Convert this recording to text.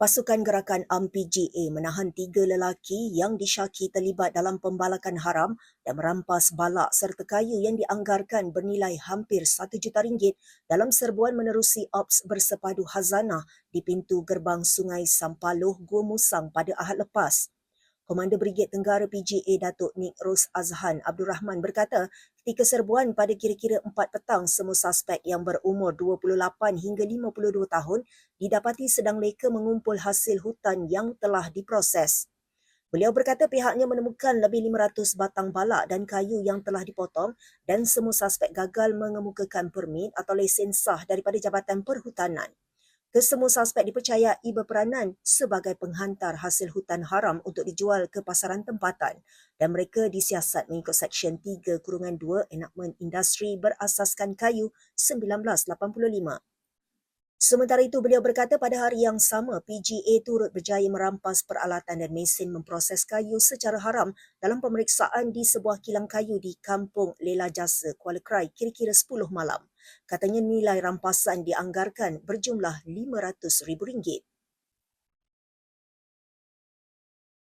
Pasukan gerakan AMPGA menahan tiga lelaki yang disyaki terlibat dalam pembalakan haram dan merampas balak serta kayu yang dianggarkan bernilai hampir RM1 juta ringgit dalam serbuan menerusi ops bersepadu hazanah di pintu gerbang Sungai Sampaloh, Gua Musang pada Ahad lepas. Komander Brigade Tenggara PGA Datuk Nik Ros Azhan Abdul Rahman berkata, ketika serbuan pada kira-kira 4 petang, semua suspek yang berumur 28 hingga 52 tahun didapati sedang leka mengumpul hasil hutan yang telah diproses. Beliau berkata pihaknya menemukan lebih 500 batang balak dan kayu yang telah dipotong dan semua suspek gagal mengemukakan permit atau lesen sah daripada Jabatan Perhutanan. Kesemua suspek dipercayai berperanan sebagai penghantar hasil hutan haram untuk dijual ke pasaran tempatan dan mereka disiasat mengikut Seksyen 3 Kurungan 2 Enakmen Industri berasaskan kayu 1985. Sementara itu, beliau berkata pada hari yang sama, PGA turut berjaya merampas peralatan dan mesin memproses kayu secara haram dalam pemeriksaan di sebuah kilang kayu di Kampung Lela Jasa, Kuala Krai, kira-kira 10 malam. Katanya nilai rampasan dianggarkan berjumlah RM500,000.